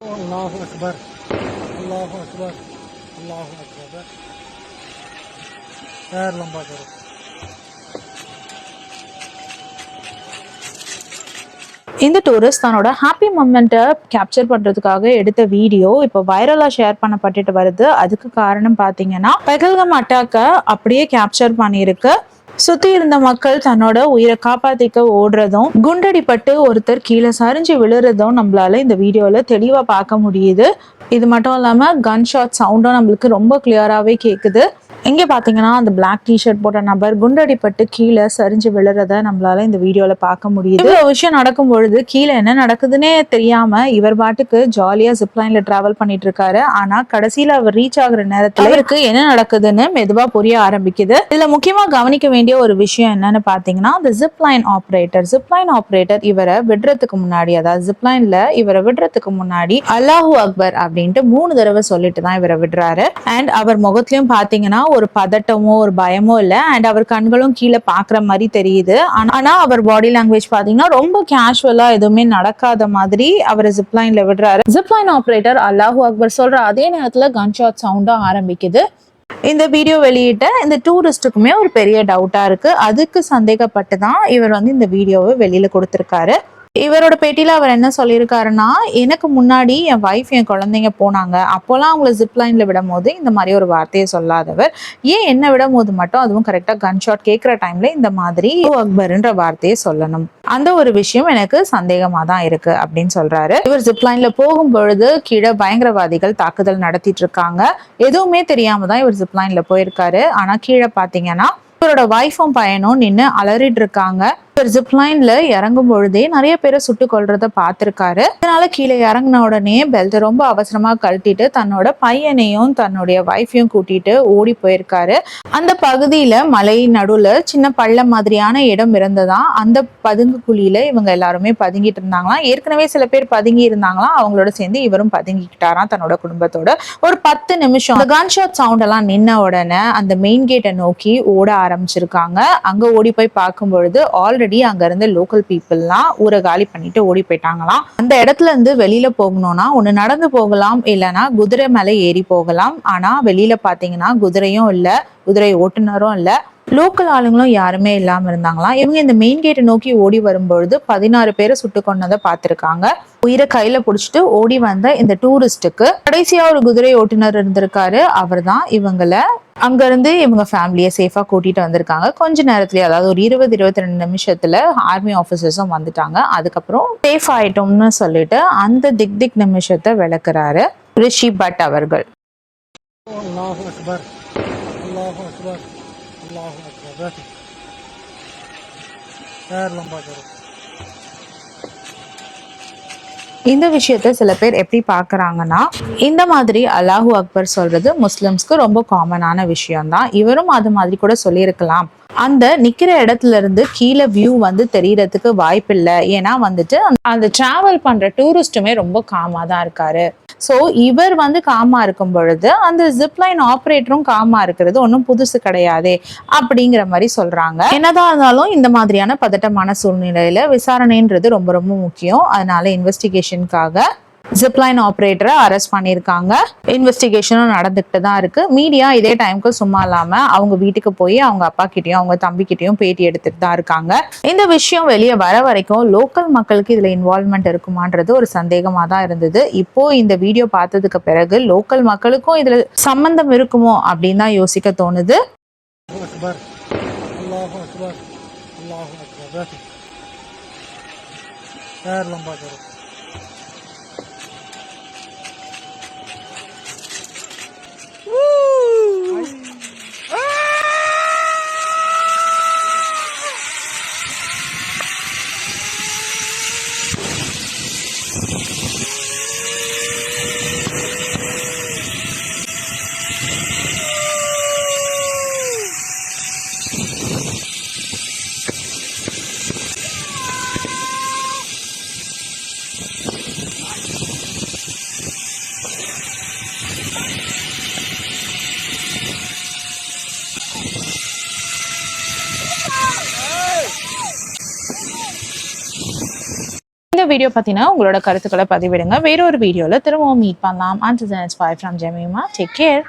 அல்லாஹு அக்பர் அல்லாஹு அக்பர் அல்லாஹு அக்பர் வேறெல்லாம் பார்க்குறோம் இந்த டூரிஸ்ட் தன்னோட ஹாப்பி மூமெண்ட்டை கேப்சர் பண்ணுறதுக்காக எடுத்த வீடியோ இப்போ வைரலாக ஷேர் பண்ணப்பட்டுட்டு வருது. அதுக்கு காரணம் பார்த்தீங்கன்னா பெகல்கம் அட்டாக்கை அப்படியே கேப்சர் பண்ணியிருக்கு. சுத்தி இருந்த மக்கள் தன்னோட உயிரை காப்பாத்திக்க ஓடுறதும் குண்டடிப்பட்டு ஒருத்தர் கீழே சரிஞ்சு விழுறதும் நம்மளால இந்த வீடியோல தெளிவா பார்க்க முடியுது. இது மட்டும் இல்லாம கன் ஷாட் சவுண்டும் நம்மளுக்கு ரொம்ப கிளியராகவே கேட்குது இங்கே பார்த்தீங்கன்னா அந்த பிளாக் டிஷர்ட் போட்ட நபர் குண்டடிப்பட்டு கீழே சரிஞ்சு விழுறத நம்மளால இந்த வீடியோல பார்க்க முடியுது. இவ்வளோ விஷயம் நடக்கும் பொழுது கீழே என்ன நடக்குதுன்னே தெரியாம இவர் பாட்டுக்கு ஜாலியா ஜிப்லைன்ல டிராவல் பண்ணிட்டு இருக்காரு. ஆனா கடைசியில அவர் ரீச் ஆகுற நேரத்துல அவருக்கு என்ன நடக்குதுன்னு மெதுவா புரிய ஆரம்பிக்குது. இதுல முக்கியமா கவனிக்க வேண்டிய ஒரு விஷயம் என்னன்னு பாத்தீங்கன்னா அந்த ஜிப்லைன் ஆப்ரேட்டர் ஜிப்லைன் ஆப்ரேட்டர் இவரை விடுறதுக்கு முன்னாடி அதாவது ஜிப்லைன்ல இவரை விடுறதுக்கு முன்னாடி அல்லாஹூ அக்பர் அப்படின்ட்டு மூணு தடவை சொல்லிட்டு தான் இவரை விடுறாரு. அண்ட் அவர் முகத்திலயும் பாத்தீங்கன்னா ஒரு பதட்டமோ ஒரு பயமோ இல்லை. அண்ட் அவர் கண்களும் கீழே பாக்குற மாதிரி தெரியுது. ஆனா ஆனா அவர் பாடி லாங்குவேஜ் பாத்தீங்கன்னா ரொம்ப கேஷுவலா எதுவுமே நடக்காத மாதிரி அவர் ஜிப்லைனில் விடுறாரு. ஜிப்லைன் ஆப்ரேட்டர் அல்லாஹூ அக்பர் சொல்ற அதே நேரத்துல கன்ஷாட் சவுண்டும் ஆரம்பிக்குது. இந்த வீடியோ வெளியிட்ட இந்த டூரிஸ்ட்டுக்குமே ஒரு பெரிய டவுட்டா இருக்கு. அதுக்கு சந்தேகப்பட்டு தான் இவர் வந்து இந்த வீடியோவை வெளியில கொடுத்துருக்காரு. இவரோட பேட்டியில அவர் என்ன சொல்லியிருக்காருன்னா எனக்கு முன்னாடி என் ஒய்ஃப் என் குழந்தைங்க போனாங்க. அப்போல்லாம் அவங்கள ஜிப்லைன்ல விடும் போது இந்த மாதிரி ஒரு வார்த்தையை சொல்லாதவர். ஏன் என்ன விடும் போது மட்டும் அதுவும் கரெக்டா கன் ஷாட் கேட்குற டைம்ல இந்த மாதிரி அக்பர்ன்ற வார்த்தையை சொல்லணும். அந்த ஒரு விஷயம் எனக்கு சந்தேகமா தான் இருக்கு அப்படின்னு சொல்றாரு. இவர் ஜிப்லைன்ல போகும் பொழுது கீழே பயங்கரவாதிகள் தாக்குதல் நடத்திட்டு இருக்காங்க. எதுவுமே தெரியாம தான் இவர் ஜிப்லைன்ல போயிருக்காரு. ஆனா கீழே பாத்தீங்கன்னா இவரோட ஒய்ஃபும் பையனும் நின்று அலறிட்டு இருக்காங்க. இவர் ஜிப்லைன்ல இறங்கும் பொழுதே நிறைய பேரை சுட்டு கொள்றத பார்த்திருக்காரு. இதனால கீழே இறங்கின உடனே பெல்ட் ரொம்ப அவசரமா கழட்டிட்டு தன்னோட பையனையும் தன்னுடைய ஒய்ஃபையும் கூட்டிட்டு ஓடி போயிருக்காரு. அந்த பகுதியில மலை நடுவுல சின்ன பள்ளம் மாதிரியான இடம் இருந்ததா அந்த பதுங்கு குழியில இவங்க எல்லாருமே பதுங்கிட்டு இருந்தாங்களாம் ஏற்கனவே சில பேர் பதுங்கி இருந்தாங்களாம் அவங்களோட சேர்ந்து இவரும் பதுங்கிக்கிட்டாராம் தன்னோட குடும்பத்தோட? ஒரு பத்து நிமிஷம் அந்த கன் ஷாட் சவுண்ட் எல்லாம் நின்ன உடனே அந்த மெயின் கேட்டை நோக்கி ஓட ஆரம்பிச்சிருக்காங்க. அங்க ஓடி போய் பார்க்கும் பொழுது ஆல்ரெடி அங்க இருந்த லோக்கல் பீப்புள்லாம் ஊரை காலி பண்ணிட்டு ஓடி போயிட்டாங்களாம். அந்த இடத்துல இருந்து வெளியில போகணும்னா ஒண்ணு நடந்து போகலாம் இல்லைன்னா குதிரை மேலே ஏறி போகலாம். ஆனா வெளியில பாத்தீங்கன்னா குதிரையும் இல்ல குதிரை ஓட்டுநரும் இல்ல. லோக்கல் ஆளுங்களும் யாருமே இல்லாமல் இருந்தாங்களாம். இவங்க இந்த மெயின் கேட்டை நோக்கி ஓடி வரும்பொழுது பதினாறு பேரை சுட்டு கொண்டதை பார்த்துருக்காங்க. உயிரை கையில பிடிச்சிட்டு ஓடி வந்த இந்த டூரிஸ்ட்டுக்கு கடைசியா ஒரு குதிரை ஓட்டுநர் இருந்திருக்காரு. அவர் தான் இவங்களை அங்கேருந்து இவங்க ஃபேமிலியை சேஃபாக கூட்டிகிட்டு வந்திருக்காங்க. கொஞ்ச நேரத்துலேயே அதாவது ஒரு இருபது இருபத்தி ரெண்டு நிமிஷத்தில் ஆர்மி ஆஃபீஸர்ஸும் வந்துட்டாங்க. அதுக்கப்புறம் சேஃப் ஆயிட்டோம்னு சொல்லிட்டு அந்த திக் திக் நிமிஷத்தை விளக்குறாரு ரிஷி பட் அவர்கள். अल्लाह अकबर बैठो पैर लंबा करो இந்த விஷயத்த சில பேர் எப்படி பார்க்கறாங்கன்னா இந்த மாதிரி அல்லாஹூ அக்பர் சொல்றது முஸ்லிம்ஸ்க்கு ரொம்ப காமனான விஷயம்தான் இவரும் அது மாதிரி கூட சொல்லியிருக்கலாம் அந்த நிக்கிற இடத்துல இருந்து கீழே வியூ வந்து தெரியறதுக்கு வாய்ப்பில்லை ஏன்னா வந்துட்டு அந்த- அந்த டிராவல் பண்ற டூரிஸ்ட்டுமே ரொம்ப காமா தான் இருக்காரு ஸோ இவர் வந்து காமா இருக்கும் பொழுது அந்த ஜிப்லைன் ஆப்ரேட்டரும் காமா இருக்கிறது ஒன்றும் புதுசு கிடையாதே அப்படிங்கிற மாதிரி சொல்றாங்க. என்னதான் இருந்தாலும் இந்த மாதிரியான பதட்டமான சூழ்நிலையில விசாரணைன்றது ரொம்ப ரொம்ப முக்கியம். அதனால இன்வெஸ்டிகேஷனுக்காக ஜிப்லைன் ஆப்ரேட்டரை அரெஸ்ட் பண்ணியிருக்காங்க இன்வெஸ்டிகேஷனும் நடந்துகிட்டு தான் இருக்கு மீடியா இதே டைம்க்கு சும்மா இல்லாம அவங்க வீட்டுக்கு போய் அவங்க அப்பா கிட்டயும் அவங்க தம்பி கிட்டயும் பேட்டி எடுத்துட்டு தான் இருக்காங்க இந்த விஷயம் வெளியே வர வரைக்கும் லோக்கல் மக்களுக்கு இதுல இன்வால்மெண்ட் இருக்குமான்றது ஒரு சந்தேகமா தான் இருந்தது இப்போ இந்த வீடியோ பார்த்ததுக்கு பிறகு லோக்கல் மக்களுக்கும் இதுல சம்பந்தம் இருக்குமோ அப்படின்னு தான் யோசிக்க தோணுது अल्लाह अकबर अल्लाह अकबर अल्लाह अकबर बैठो पैर लंबा करो வீடியோ பற்றின உங்களோட கருத்துக்களை பதிவிடுங்க. வேற ஒரு வீடியோவில் திரும்பவும் மீட் பண்ணலாம். And from Jemima take care